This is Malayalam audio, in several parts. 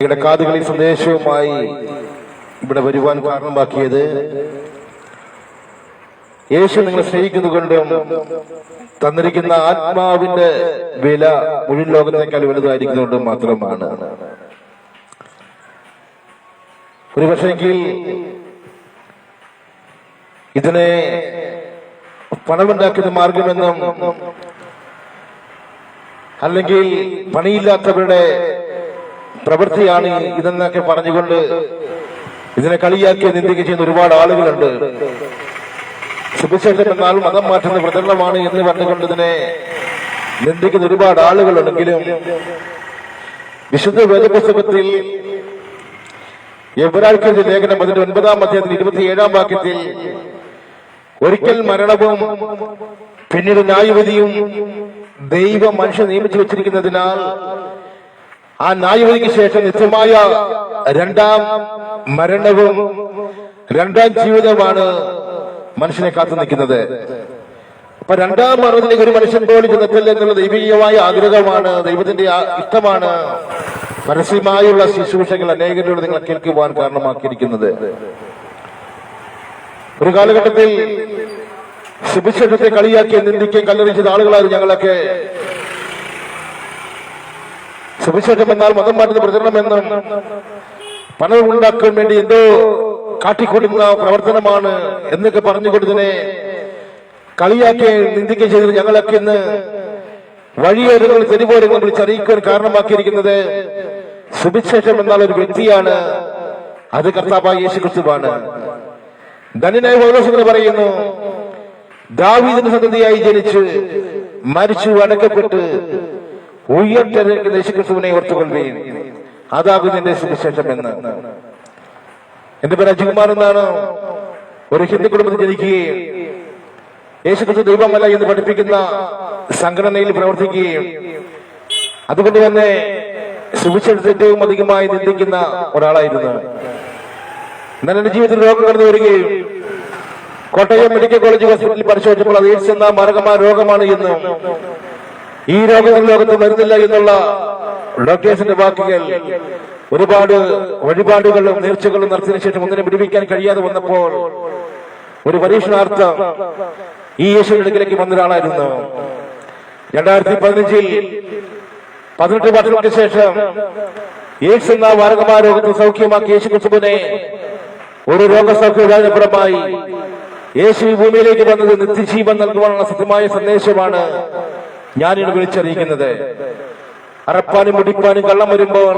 കാതുകളിൽ സന്ദേശവുമായി ഇവിടെ വരുവാൻ കാരണമാക്കിയത് യേശു നിങ്ങളെ സ്നേഹിക്കുന്നതുകൊണ്ടും തന്നിരിക്കുന്ന ആത്മാവിന്റെ വില മുഴുവൻ ലോകത്തേക്കാൾ വലുതായിരിക്കുന്നതുകൊണ്ടും മാത്രമാണ്. ഒരു പക്ഷെങ്കിൽ ഇതിനെ പണമുണ്ടാക്കുന്ന മാർഗമെന്നും അല്ലെങ്കിൽ പണിയില്ലാത്തവരുടെ പ്രവൃത്തിയാണ് ഇതെന്നൊക്കെ പറഞ്ഞുകൊണ്ട് ഇതിനെ കളിയാക്കി നിന്ദിക്കുക ചെയ്യുന്ന ഒരുപാട് ആളുകളുണ്ട്. സുവിശേഷം എന്നാൽ മതം മാറ്റുന്ന പ്രചരണമാണ് എന്ന് പറഞ്ഞുകൊണ്ട് ഇതിനെ നിന്ദിക്കുന്ന ഒരുപാട് ആളുകളുണ്ടെങ്കിലും വിശുദ്ധ വേദപുസ്തകത്തിൽ എബ്രാഴ്ച ലേഖനം അതിന്റെ ഒൻപതാം അധ്യായത്തിൽ ഇരുപത്തിയേഴാം വാക്യത്തിൽ ഒരിക്കൽ മരണവും പിന്നീട് ന്യായവിധിയും ദൈവം മനുഷ്യൻ നിയമിച്ചു വെച്ചിരിക്കുന്നതിനാൽ ആ ന്യായവിധിക്ക് ശേഷം നിത്യമായ രണ്ടാം മരണവും രണ്ടാം ജീവിതമാണ് മനുഷ്യനെ കാത്തു നിൽക്കുന്നത്. അപ്പൊ രണ്ടാം മരണത്തിലേക്ക് ഒരു മനുഷ്യൻ പോലും ചെന്നിട്ടില്ല എന്നുള്ള ദൈവീയമായ ആഗ്രഹമാണ് ദൈവത്തിന്റെ ഇഷ്ടമാണ്. പരസ്യമായുള്ള ശുശ്രൂഷകൾ അനേകരോട് നിങ്ങൾ കേൾക്കുവാൻ കാരണമാക്കിയിരിക്കുന്നത്. ഒരു കാലഘട്ടത്തിൽ സുഭിക്ഷത്തെ കളിയാക്കി നിന്ദിക്കുകയും കല്ലെറിച്ചത് ആളുകളായിരുന്നു ഞങ്ങളൊക്കെ. സുവിശേഷം എന്നാൽ മതം മാറ്റുന്ന പ്രചരണമെന്നും പണം ഉണ്ടാക്കാൻ വേണ്ടി എന്തോ കാട്ടിക്കൊടുക്കുന്ന പ്രവർത്തനമാണ് എന്നൊക്കെ പറഞ്ഞു ഇതിനെ കളിയാക്കി നിന്ദിക്കുകയും ചെയ്തത് ഞങ്ങളൊക്കെ ഇന്ന് വഴിയോരങ്ങൾ തെരുവോരങ്ങൾ വിളിച്ചറിയിക്കാൻ കാരണമാക്കിയിരിക്കുന്നത് സുവിശേഷം എന്നാൽ ഒരു വ്യക്തിയാണ്. അത് കർത്താവായ യേശു ക്രിസ്തുവാണ് ധന്യനായ പൗലോസിങ്ങനെ പറയുന്നു ദാവീദിന് സന്തതിയായി ജനിച്ച് മരിച്ചു അടക്കപ്പെട്ട് ഉയർത്തെഴുന്നേൽക്കുന്ന യേശുക്രിസ്തുവിനെ ഓർത്തുകൊള്ളുകയും അതാകും എന്റെ സുവിശേഷം എന്ന് എന്റെ പേര് അജികുമാർ എന്നാണ്. ഒരു ഹിന്ദു കുടുംബത്തിൽ ജനിക്കുകയും യേശുക്രിസ്തു ദൈവമല്ല എന്ന് പഠിപ്പിക്കുന്ന സംഘടനയിൽ പ്രവർത്തിക്കുകയും അതുകൊണ്ട് തന്നെ സുവിശേഷത്തെ ഏറ്റവും അധികമായി നിന്ദിക്കുന്ന ഒരാളായിരുന്നു. എന്നാൽ എന്റെ ജീവിതത്തിൽ രോഗം കടന്നു വരികയും കോട്ടയം മെഡിക്കൽ കോളേജ് ഹോസ്പിറ്റലിൽ പരിശോധിച്ചപ്പോൾ അത് എന്ന മാരകമായ രോഗമാണ് എന്നും ഈ രോഗങ്ങൾ ലോകത്ത് വരുന്നില്ല എന്നുള്ള ഡോക്ടേഴ്സിന്റെ വാക്കുകൾ ഒരുപാട് വഴിപാടുകളും നേർച്ചകളും നടത്തിയതിനു ശേഷം ഒന്നിനെ വിടുവിക്കാൻ കഴിയാതെ വന്നപ്പോൾ ഒരു പരീക്ഷണാർത്ഥം ഈ യേശുവിനെടുക്കിലേക്ക് വന്ന ഒരാളായിരുന്നു. രണ്ടായിരത്തി പതിനഞ്ചിൽ പതിനെട്ട് വർഷങ്ങൾക്ക് ശേഷം എയ്ഡ്സ് എന്ന മാരകമായ സൗഖ്യമാക്കി യേശു കുസുബിനെ ഒരു രോഗസൗഖ്യപരമായി യേശു ഭൂമിയിലേക്ക് വന്നത് നിത്യജീവൻ നൽകുവാനുള്ള സത്യമായ സന്ദേശമാണ്. ഞാനിവിടെ വിളിച്ചറിയിക്കുന്നത് അറപ്പാനും മുടിപ്പാനും കള്ളം വരുമ്പോൾ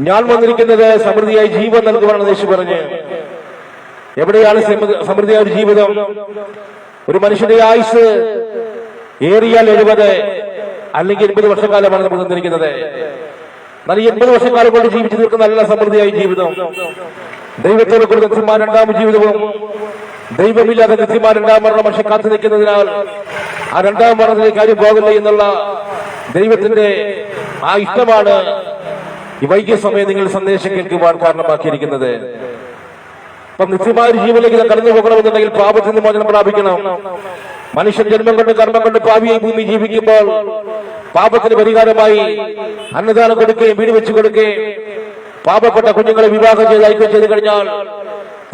ഞാൻ വന്നിരിക്കുന്നത് സമൃദ്ധിയായി ജീവൻ നൽകുവാണെന്ന് യേശു പറഞ്ഞ്. എവിടെയാണ് സമൃ- സമൃദ്ധിയായ ഒരു ജീവിതം? ഒരു മനുഷ്യന്റെ ആയുസ് ഏറിയാൽ എഴുപത് അല്ലെങ്കിൽ എൺപത് വർഷക്കാലമാണ് നമ്മൾ തന്നിരിക്കുന്നത്. ഈ എൺപത് വർഷക്കാലം കൊണ്ട് ജീവിച്ചു തീർക്കുന്ന നല്ല സമൃദ്ധിയായ ജീവിതം. ദൈവത്തോട് കൂടി നിത്യമായ രണ്ടാം ജീവിതവും. ദൈവമില്ലാതെ നിത്യമായ രണ്ടാം മരണം മനുഷ്യൻ കാത്തു നിൽക്കുന്നതിനാൽ ആ രണ്ടാം മരണത്തിലേക്ക് കാര്യം പോകില്ല എന്നുള്ള ദൈവത്തിന്റെ ആ ഇഷ്ടമാണ് ഈ വൈകിയ സമയം നിങ്ങൾ സന്ദേശം കേൾക്കുവാൻ കാരണമാക്കിയിരിക്കുന്നത്. അപ്പം നിത്യമായ ജീവനിലേക്ക് കടന്നു പോകണമെന്നുണ്ടെങ്കിൽ പാപത്തിൽ നിന്ന് മോചനം പ്രാപിക്കണം. മനുഷ്യൻ ജന്മം കൊണ്ട് കർമ്മം കൊണ്ട് പാവിയായി ഭൂമി ജീവിക്കുമ്പോൾ പാപത്തിന് പരിഹാരമായി അന്നദാനം കൊടുക്കുകയും വീട് വെച്ചു കൊടുക്കുകയും പാപപ്പെട്ട കുഞ്ഞുങ്ങളെ വിവാഹം ചെയ്ത് ഐക്യം ചെയ്ത് കഴിഞ്ഞാൽ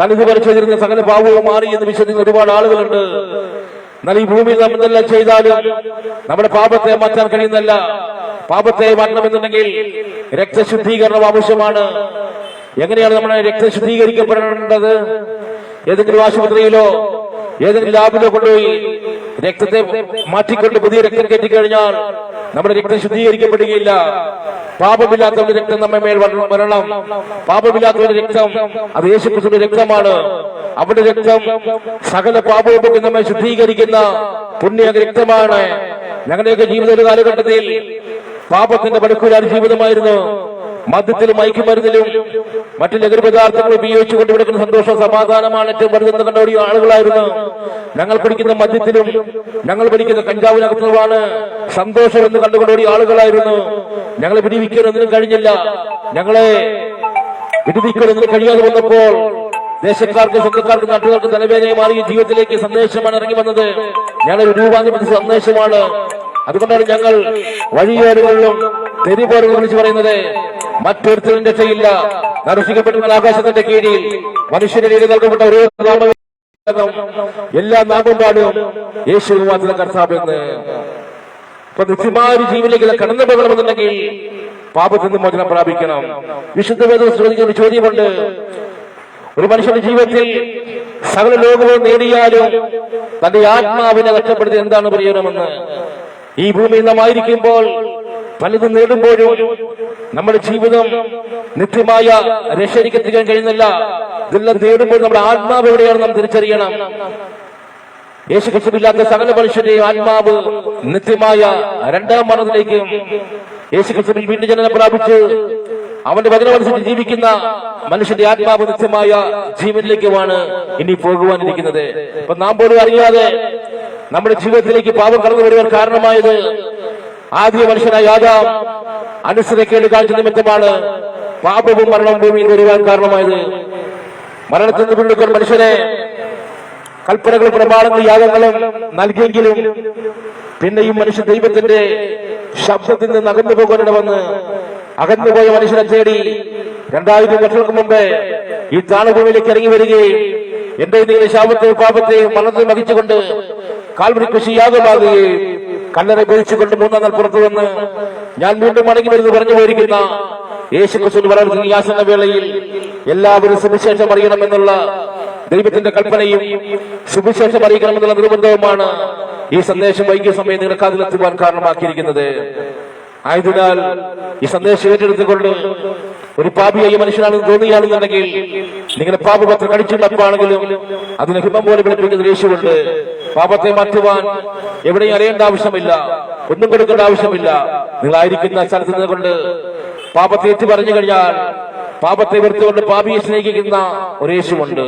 തനിത് ചെയ്തിരുന്ന സകല പാവവും മാറി എന്ന് വിശ്വസിക്കുന്ന ഒരുപാട് ആളുകളുണ്ട്. എന്നാൽ ഈ ഭൂമിയിൽ നമ്മൾ എന്തെല്ലാം ചെയ്താലും നമ്മുടെ പാപത്തെ മാറ്റാൻ കഴിയുന്നല്ല പാപത്തെ മാറ്റണമെന്നുണ്ടെങ്കിൽ രക്തശുദ്ധീകരണം ആവശ്യമാണ്. എങ്ങനെയാണ് നമ്മൾ രക്തശുദ്ധീകരിക്കപ്പെടേണ്ടത്? ഏതെങ്കിലും ആശുപത്രിയിലോ ഏതെങ്കിലും ലാബിലോ കൊണ്ടുപോയി രക്തത്തെ മാറ്റിക്കൊണ്ട് പുതിയ രക്തം കയറ്റിക്കഴിഞ്ഞാൽ നമ്മുടെ രക്തം ശുദ്ധീകരിക്കപ്പെടുകയില്ല. പാപമില്ലാത്തവരുടെ രക്തം നമ്മെ മേൽ വര- വരണം. പാപമില്ലാത്തവരുടെ രക്തം അത് യേശുക്രിസ്തുവിന്റെ രക്തമാണ്. അവരുടെ രക്തം സകല പാപവും നമ്മെ ശുദ്ധീകരിക്കുന്ന പുണ്യ രക്തമാണ്. ഞങ്ങളുടെയൊക്കെ ജീവിത കാലഘട്ടത്തിൽ പാപത്തിന്റെ പടുക്കൂരാൻ ജീവിതമായിരുന്നു. മദ്യത്തിലും മയക്കുമരുന്നിലും മറ്റു ലഹരി പദാർത്ഥങ്ങൾ ഉപയോഗിച്ചുകൊണ്ട് കൊടുക്കുന്ന സന്തോഷം സമാധാനമാണ് ഏറ്റവും വലുതെന്ന് കണ്ട ഒരു ആളുകളായിരുന്നു. ഞങ്ങൾ പിടിക്കുന്ന മദ്യത്തിലും ഞങ്ങൾ പിടിക്കുന്ന കഞ്ചാവിനകത്തുമാണ് സന്തോഷം എന്ന് കണ്ടുകൊണ്ട് ഒരു ആളുകളായിരുന്നു. ഞങ്ങളെ വിടിവിക്കാനൊന്നിനും കഴിഞ്ഞില്ല. ഞങ്ങളെ വിടുവിക്കലൊന്നും കഴിയാതെ വന്നപ്പോൾ ദേശക്കാർക്ക് സ്വന്തക്കാർക്ക് നാട്ടുകാർക്ക് തലവേദനയെ മാറിയ ജീവിതത്തിലേക്ക് സന്ദേശമാണ് ഇറങ്ങി വന്നത്. ഞങ്ങളൊരു രൂപാന്തരപ്പെട്ട സന്ദേശമാണ്. അതുകൊണ്ടാണ് ഞങ്ങൾ വഴിയോരങ്ങളിലും വിളിച്ചു പറയുന്നത് മറ്റൊരുത്തരും രക്ഷയില്ല. നരസിക്കപ്പെടുന്ന ആകാശത്തിന്റെ കീഴിൽ മനുഷ്യന് രീതി നൽകപ്പെട്ട ഒരു എല്ലാ നാമം പാടും. യേശു മാത്രം കർത്താവെന്ന് ഇപ്പൊ ജീവനിലേക്ക് കടന്നു പോകണമെന്നുണ്ടെങ്കിൽ പാപത്തിൽ നിന്ന് മോചനം പ്രാപിക്കണം. വിശുദ്ധ വേദം ചോദിക്കുന്ന ഒരു ചോദ്യമുണ്ട്. ഒരു മനുഷ്യന്റെ ജീവിതത്തിൽ സകല ലോകവും നേടിയാലും തന്റെ ആത്മാവിനെ നഷ്ടപ്പെടുത്തി എന്താണ് പ്രയോജനമെന്ന് ഈ ഭൂമിയിൽ നാം ആയിരിക്കുമ്പോൾ പലതും നേടുമ്പോഴും നമ്മുടെ ജീവിതം നിത്യമായ രക്ഷയിലേക്ക് എത്തിക്കാൻ കഴിയുന്നില്ല. ഇതെല്ലാം നേടുമ്പോൾ നമ്മുടെ ആത്മാവ് എവിടെയാണ് നാം തിരിച്ചറിയണം. യേശു ക്രിസ്തുവില്ലാത്ത സകല മനുഷ്യന്റെയും ആത്മാവ് നിത്യമായ രണ്ടാം മരണത്തിലേക്കും യേശു ക്രിസ്തുവിൽ വീണ്ടും ജനനം പ്രാപിച്ച് അവന്റെ വചനമനുസരിച്ച് ജീവിക്കുന്ന മനുഷ്യന്റെ ആത്മാവ് നിത്യമായ ജീവനിലേക്കുമാണ് ഇനി പോകുവാനിരിക്കുന്നത്. അപ്പൊ നാം പോലും അറിയാതെ നമ്മുടെ ജീവിതത്തിലേക്ക് പാപം കടന്നു വരുവാൻ കാരണമായത് ആദ്യ മനുഷ്യനായ ആദാം അനുസരിക്കേണ്ട കാഴ്ച നിമിത്തമാണ് പാപവും മരണവും ഭൂമിയിൽ വരുവാൻ കാരണമായത്. മരണത്തിൽ നിന്ന് മനുഷ്യനെ കൽപ്പനകളും പ്രമാണങ്ങളും യാഗങ്ങളും നൽകിയെങ്കിലും പിന്നെയും മനുഷ്യ ദൈവത്തിന്റെ ശബ്ദത്തിൽ നിന്ന് അകന്നു പോകാനിടവന്ന് അകന്നുപോയ മനുഷ്യനെ തേടി രണ്ടായിരം വർഷങ്ങൾക്ക് മുമ്പ് ഈ താണഭൂമിയിലേക്ക് ഇറങ്ങി വരികയും എന്റെ നിങ്ങളുടെ ശാപത്തെയും പാപത്തെയും മരണത്തെ മകിച്ചുകൊണ്ട് കാൽവരി കൃഷി യാഗമാകുകയും കല്ലറെ ഉപയോഗിച്ചുകൊണ്ട് മൂന്നാം നാൾ പുറത്തു വന്ന് ഞാൻ വീണ്ടും മടങ്ങി വരുന്നു പറഞ്ഞു പോയിരിക്കുന്ന യേശു വളർന്നു ഈ വേളയിൽ എല്ലാവരും സുവിശേഷം അറിയണമെന്നുള്ള ദൈവത്തിന്റെ കൽപ്പനയും സുവിശേഷം അറിയിക്കണമെന്നുള്ള നിർബന്ധവുമാണ് ഈ സന്ദേശം വൈകിയ സമയം നിങ്ങൾക്ക് അതിലെത്തുവാൻ കാരണമാക്കിയിരിക്കുന്നത്. ആയതിനാൽ ഈ സന്ദേശം ഏറ്റെടുത്തുകൊണ്ട് ഒരു പാപിയായി മനുഷ്യനാണെന്ന് തോന്നുകയാണെന്നുണ്ടെങ്കിൽ നിങ്ങളുടെ പാപപത്രം കടിച്ചുള്ളപ്പാണെങ്കിലും അതിന് ഹിമം പോലെ വിളിപ്പിക്കുന്ന യേശുണ്ട് പാപത്തെ മാറ്റുവാൻ എവിടെയും അറിയേണ്ട ആവശ്യമില്ല. ഒന്നും കൊടുക്കേണ്ട ആവശ്യമില്ല. നിങ്ങളായിരിക്കുന്ന സ്ഥലത്ത് നിന്നുകൊണ്ട് പാപത്തെ എത്തി പറഞ്ഞു കഴിഞ്ഞാൽ പാപത്തെ വെറുത്തുകൊണ്ട് പാപിയെ സ്നേഹിക്കുന്ന ഒരു യേശുവുണ്ട്.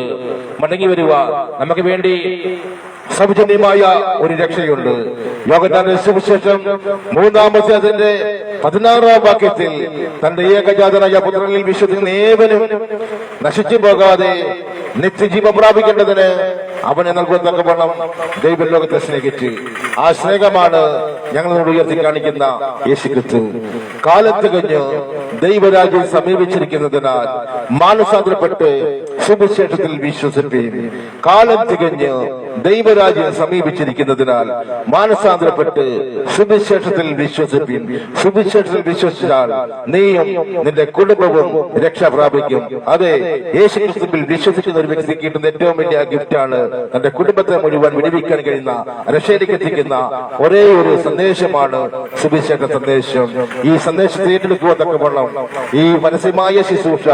മടങ്ങി വരിക നമുക്ക് വേണ്ടി സൗജന്യമായ ഒരു രക്ഷയുണ്ട്. യോഗദാന സുവിശേഷം മൂന്നാമത്തെ അതിന്റെ പതിനാറാം വാക്യത്തിൽ തന്റെ ഏകജാതനായ പുത്രനിൽ വിശ്വസിക്കുന്ന ഏവനും നശിച്ചു പോകാതെ നിത്യജീവൻ പ്രാപിക്കേണ്ടതിന് അവനെ നൽകുന്ന തക്കവണ്ണം ദൈവം ലോകത്തെ സ്നേഹിച്ച്. ആ സ്നേഹമാണ് ഞങ്ങളോട് ഉയർത്തി കാണിക്കുന്ന യേശുക്രിസ്തു. കാലത്ത് കഴിഞ്ഞ് ദൈവരാജ്യം സമീപിച്ചിരിക്കുന്നതിനാൽ മാനസാന്തരപ്പെട്ട് സുവിശേഷത്തിൽ വിശ്വസിപ്പീൻ കാലം തികഞ്ഞ് ദൈവരാജ്യം സമീപിച്ചിരിക്കുന്നതിനാൽ മാനസാന്തരപ്പെട്ട് സുവിശേഷത്തിൽ വിശ്വസിപ്പീൻ സുവിശേഷത്തിൽ വിശ്വസിച്ചാൽ നീയും നിന്റെ കുടുംബവും രക്ഷ പ്രാപിക്കും അതെ യേശുക്രിസ്തുവിൽ വിശ്വസിക്കുന്ന ഒരു വ്യക്തി കിട്ടുന്ന ഏറ്റവും വലിയ ഗിഫ്റ്റാണ് തന്റെ കുടുംബത്തെ മുഴുവൻ വിടുവിക്കാൻ കഴിയുന്ന രക്ഷയിലേക്ക് എത്തിക്കുന്ന ഒരേ ഒരു സന്ദേശമാണ് സുവിശേഷ സന്ദേശം. ഈ സന്ദേശത്തെ ഏറ്റെടുക്കുവാൻ തക്കവണ്ണം ഈ മനസ്സിമായ ശുശ്രൂഷ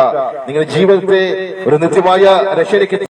നിങ്ങളുടെ ജീവിതത്തെ ഒരു നിത്യമായ രക്ഷയിലേക്ക്